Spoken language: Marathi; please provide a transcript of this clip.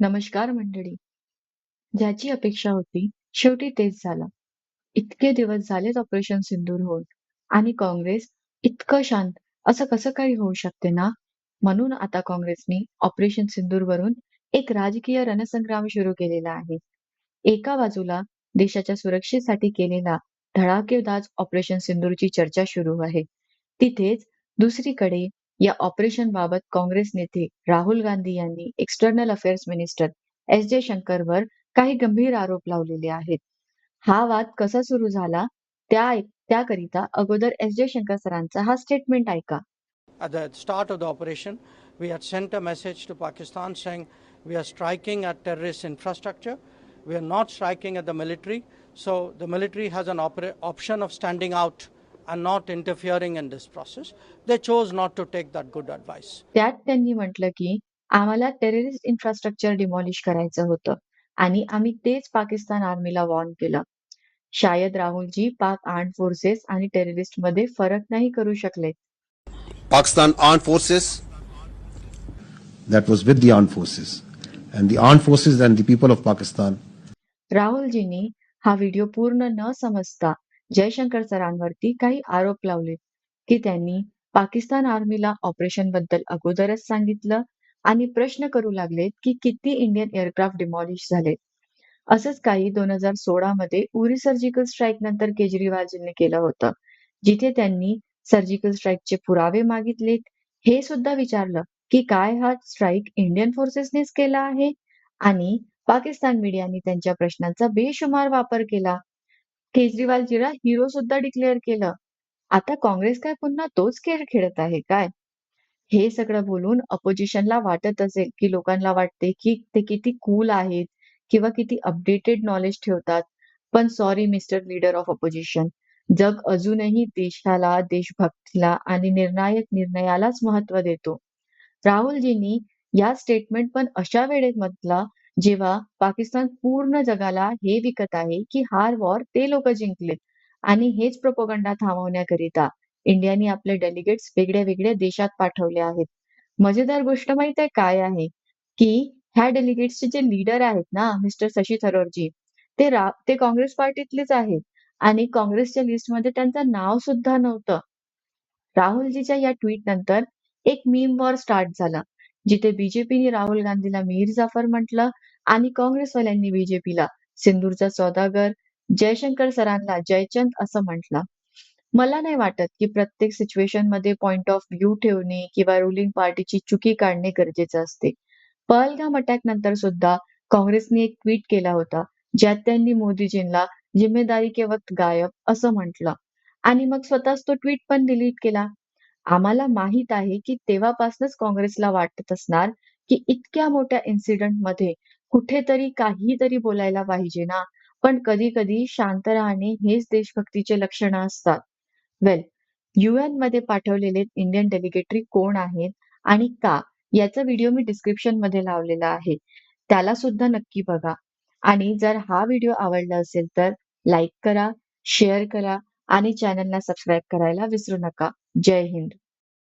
नमस्कार मंडळी. ज्याची अपेक्षा होती, शेवटी तेच झालं. इतके दिवस झालेत ऑपरेशन सिंदूर होत आणि काँग्रेस इतकं शांत असं कसं काही होऊ शकते ना? म्हणून आता काँग्रेसने ऑपरेशन सिंदूरवरून एक राजकीय रणसंग्राम सुरू केलेला आहे. एका बाजूला देशाच्या सुरक्षेसाठी केलेला धडाकेदार ऑपरेशन सिंदूरची चर्चा सुरू आहे. तिथेच दुसरीकडे या ऑपरेशन बाबत काँग्रेस नेते राहुल गांधी यांनी एक्सटर्नल अफेअर्स मिनिस्टर एस जयशंकरवर काही गंभीर आरोप लावलेले आहेत. हा वाद कसा सुरू झाला त्या त्याकरिता अगोदर एस जयशंकर सरांचा हा स्टेटमेंट ऐका. At the start of the operation, we had sent a message to Pakistan saying we are striking at terrorist infrastructure. We are not striking at the military. So the military has an opera- option of standing out and not interfering in this process. They chose not to take that good advice. त्यात त्यांनी म्हटलं की आम्हाला टेररिस्ट इन्फ्रास्ट्रक्चर डिमॉलिश करायचं होतं आणि आम्ही तेच पाकिस्तान आर्मीला वॉर्न केलं. शायद राहुलजी पाक आर्म्ड फोर्सेस आणि टेररिस्ट मध्ये फरक नाही करू शकले. Pakistan Armed Forces that was with the armed forces. And the armed forces and the people of Pakistan राहुलजींनी हा व्हिडिओ पूर्ण न समजता जयशंकर सरांवरती काही आरोप लावले की त्यांनी पाकिस्तान आर्मीला ऑपरेशनबद्दल अगोदरच सांगितलं आणि प्रश्न करू लागलेत की किती इंडियन एअरक्राफ्ट डिमॉलिश झाले. असंच काही दोन हजार सोळा मध्ये उरी सर्जिकल स्ट्राईक नंतर केजरीवालजींनी केलं होतं. जिथे त्यांनी सर्जिकल स्ट्राईकचे पुरावे मागितलेत. हे सुद्धा विचारलं की काय हा स्ट्राईक इंडियन फोर्सेसनेच केला आहे आणि पाकिस्तान मीडियाने त्यांच्या प्रश्नांचा बेशुमार वापर केला. केजरीवालजीला हिरो सुद्धा डिक्लेअर केलं. आता काँग्रेस काय पुन्हा तोच खेळ खेळत आहे काय? हे सगळं बोलून अपोजिशनला वाटत असेल की लोकांना वाटते की ते किती कूल आहेत किंवा किती अपडेटेड नॉलेज ठेवतात. पण sorry mister leader of opposition, जग अजूनही देशाला, देशभक्तीला आणि निर्णायक निर्णयालाच महत्त्व देतो. राहुलजींनी या स्टेटमेंट पण अशा वेळेत म्हटलं जेव्हा पाकिस्तान पूर्ण जगाला हे विकत आहे की हार वॉर ते लोक जिंकलेत आणि हेच प्रोपोगंडा थांबवण्याकरिता इंडियाने आपले डेलिगेट्स वेगळ्या वेगळ्या देशात पाठवले आहेत. मजेदार गोष्ट माहीत आहे काय आहे? की ह्या डेलिगेट्सचे जे लीडर आहेत ना मिस्टर शशी थरूरजी ते रा ते काँग्रेस पार्टीतलेच आहेत आणि काँग्रेसच्या लिस्टमध्ये त्यांचं नाव सुद्धा नव्हतं. राहुलजीच्या या ट्विट नंतर एक मीम वॉर स्टार्ट झाला. जिथे बीजेपीने राहुल गांधीला मीर जाफर म्हटलं आणि काँग्रेसवाल्यांनी बीजेपीला सिंदूरचा सौदागर, जयशंकर सरांना जयचंद असं म्हटलं. मला नाही वाटत की प्रत्येक सिच्युएशनमध्ये पॉइंट ऑफ व्ह्यू ठेवणे किंवा रुलिंग पार्टीची चुकी काढणे गरजेचं असते. पहलगाम अटॅक नंतर सुद्धा काँग्रेसने एक ट्विट केला होता ज्यात त्यांनी मोदीजींना जिम्मेदारी के वक्त गायब असं म्हटलं आणि मग स्वतःच तो ट्विट पण डिलीट केला. आम्हाला माहीत आहे की तेव्हापासूनच काँग्रेसला वाटत असणार की इतक्या मोठ्या इन्सिडेंटमध्ये कुठेतरी काहीतरी बोलायला पाहिजे ना पण कधी कधी शांत राहणे हेच देशभक्तीचे लक्षण असतात. वेल युएनमध्ये पाठवलेले इंडियन डेलिगेटरी कोण आहेत आणि का याचा व्हिडिओ मी डिस्क्रिप्शनमध्ये लावलेला आहे. त्याला सुद्धा नक्की बघा आणि जर हा व्हिडिओ आवडला असेल तर लाईक करा, शेअर करा आणि चॅनलला सबस्क्राईब करायला विसरू नका. Jai Hind.